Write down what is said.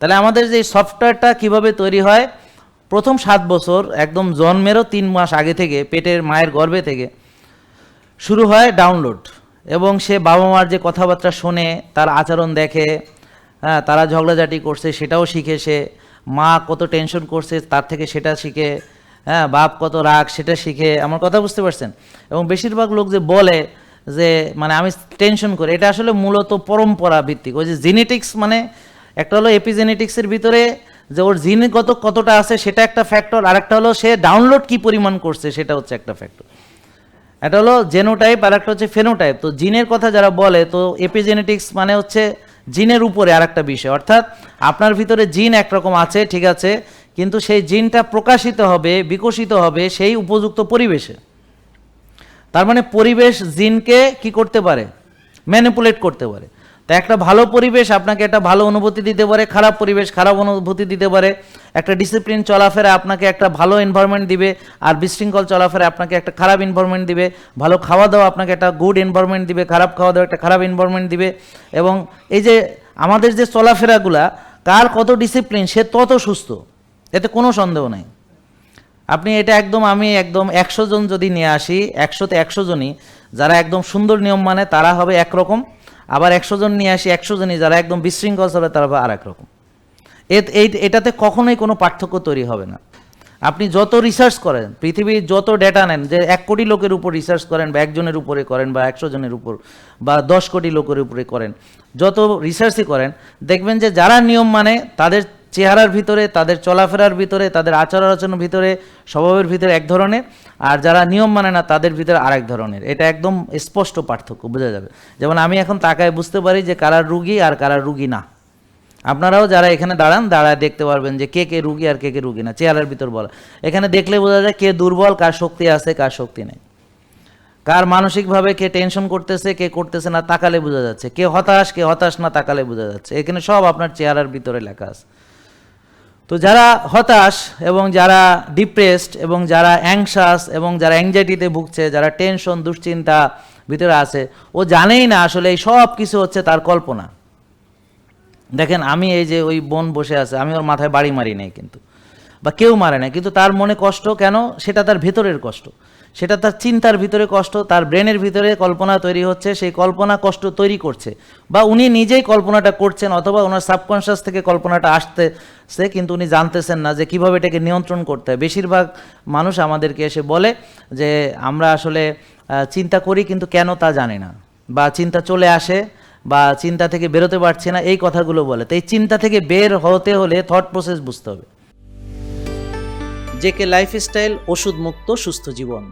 তাহলে আমাদের যে সফটওয়্যারটা কীভাবে তৈরি হয়, প্রথম সাত বছর একদম জন্মেরও তিন মাস আগে থেকে, পেটের মায়ের গর্ভে থেকে, শুরু হয় ডাউনলোড। এবং সে বাবা মার যে কথাবার্তা শোনে, তার আচরণ দেখে হ্যাঁ তারা ঝগড়াঝাটি করছে, সেটাও শিখে সে, মা কত টেনশন করছে, তার থেকে সেটা শিখে হ্যাঁ বাপ কত রাগ, সেটা শিখে, আমার কথা বুঝতে পারছেন? এবং বেশিরভাগ লোক যে বলে যে মানে আমি টেনশন করি, এটা আসলে মূলত পরম্পরা ভিত্তিক ওই যে জেনেটিক্স মানে একটা হলো এপিজেনেটিক্সের ভিতরে যে ওর জিনগত কতটা আছে, সেটা একটা ফ্যাক্টর আরেকটা হলো সে ডাউনলোড কি পরিমাণ করছে, সেটা হচ্ছে একটা ফ্যাক্টর এটা হলো জেনোটাইপ আর একটা হচ্ছে ফেনোটাইপ তো জিনের কথা যারা বলে, তো এপিজেনেটিক্স মানে হচ্ছে জিনের উপরে আর একটা বিষয়। অর্থাৎ আপনার ভিতরে জিন একরকম আছে, ঠিক আছে, কিন্তু সেই জিনটা প্রকাশিত হবে, বিকশিত হবে সেই উপযুক্ত পরিবেশে। তার মানে পরিবেশ জিনকে কি করতে পারে? ম্যানিপুলেট করতে পারে। তো একটা ভালো পরিবেশ আপনাকে একটা ভালো অনুভূতি দিতে পারে, খারাপ পরিবেশ, খারাপ অনুভূতি দিতে পারে। একটা ডিসিপ্লিন চলাফেরা আপনাকে একটা ভালো এনভায়রনমেন্ট দিবে, আর বিশৃঙ্খল চলাফেরা আপনাকে একটা খারাপ এনভায়রনমেন্ট দিবে। ভালো খাওয়া দাওয়া আপনাকে একটা গুড এনভায়রনমেন্ট দিবে, খারাপ খাওয়া দাওয়া একটা খারাপ এনভায়রনমেন্ট দিবে। এবং এই যে আমাদের যে চলাফেরাগুলা, কার কত ডিসিপ্লিন সে তত সুস্থ। এতে কোনো সন্দেহ নেই। আপনি এটা একদম আমি একদম একশো জন যদি নিয়ে আসি, একশোতে একশো জনই, যারা একদম সুন্দর নিয়ম মানে তারা হবে একরকম আবার একশো জন নিয়ে আসি, একশো জনই যারা একদম বিশৃঙ্খল হবে তারা আর একরকম এটাতে কখনোই কোনো পার্থক্য তৈরি হবে না। আপনি যত রিসার্চ করেন, পৃথিবীর যত ডেটা নেন, যে এক কোটি লোকের উপর রিসার্চ করেন, বা একজনের উপরে করেন, বা একশো জনের উপর, বা দশ কোটি লোকের উপরে করেন, যত রিসার্চই করেন, দেখবেন যে যারা নিয়ম মানে তাদের চেহারার ভিতরে, তাদের চলাফেরার ভিতরে, তাদের আচার আচরণের ভিতরে, স্বভাবের ভিতরে এক ধরনের। আর যারা নিয়ম মানে না, তাদের ভিতরে আরেক ধরনের। এটা একদম স্পষ্ট পার্থক্য, বোঝা যাবে। যেমন আমি এখন তাকায় বুঝতে পারি যে কারার রুগী আর কারার রুগী না। আপনারাও যারা এখানে দাঁড়ান, দাঁড়ায় দেখতে পারবেন যে কে কে রুগী আর কে কে রুগী না, চেহারার ভিতর বলা। এখানে দেখলে বোঝা যায় কে দুর্বল, কার শক্তি আছে, কার শক্তি নেই। কার মানসিকভাবে কে টেনশন করতেছে, কে করতেছে না, তাকালে বোঝা যাচ্ছে। কে হতাশ কে হতাশ না, তাকালে বোঝা যাচ্ছে। এখানে সব আপনার চেহারার ভিতরে লেখা আছে। তো যারা হতাশ এবং যারা ডিপ্রেসড এবং যারা অ্যাংশাস এবং যারা অ্যাংজাইটিতে ভুগছে, যারা টেনশন দুশ্চিন্তা ভিতরে আছে, ও জানেই না আসলে এই সব কিছু হচ্ছে তার কল্পনা। দেখেন আমি এই যে ওই বোন বসে আছে, আমি ওর মাথায় বাড়ি মারি নাই কিন্তু, বা কেউ মারে না কিন্তু তার মনে কষ্ট কেন? সেটা তার ভেতরের কষ্ট। সেটা তার চিন্তার ভিতরে কষ্ট, তার ব্রেনের ভিতরে কল্পনা তৈরি হচ্ছে, সেই কল্পনা কষ্ট তৈরি করছে। বা উনি নিজেই কল্পনাটা করছেন অথবা ওনার সাবকনশিয়াস থেকে কল্পনাটা আসতেছে, কিন্তু উনি জানতেছেন না যে কীভাবে এটাকে নিয়ন্ত্রণ করতে হয়। বেশিরভাগ মানুষ আমাদেরকে এসে বলে যে, আমরা আসলে চিন্তা করি কিন্তু কেন তা জানি না। বা চিন্তা চলে আসে, বা চিন্তা থেকে বেরোতে পারছি না, এই কথাগুলো বলে। তো এই চিন্তা থেকে বের হতে হলে থট প্রসেস বুঝতে হবে। জেকে লাইফস্টাইল ওষুধ মুক্ত সুস্থ জীবন।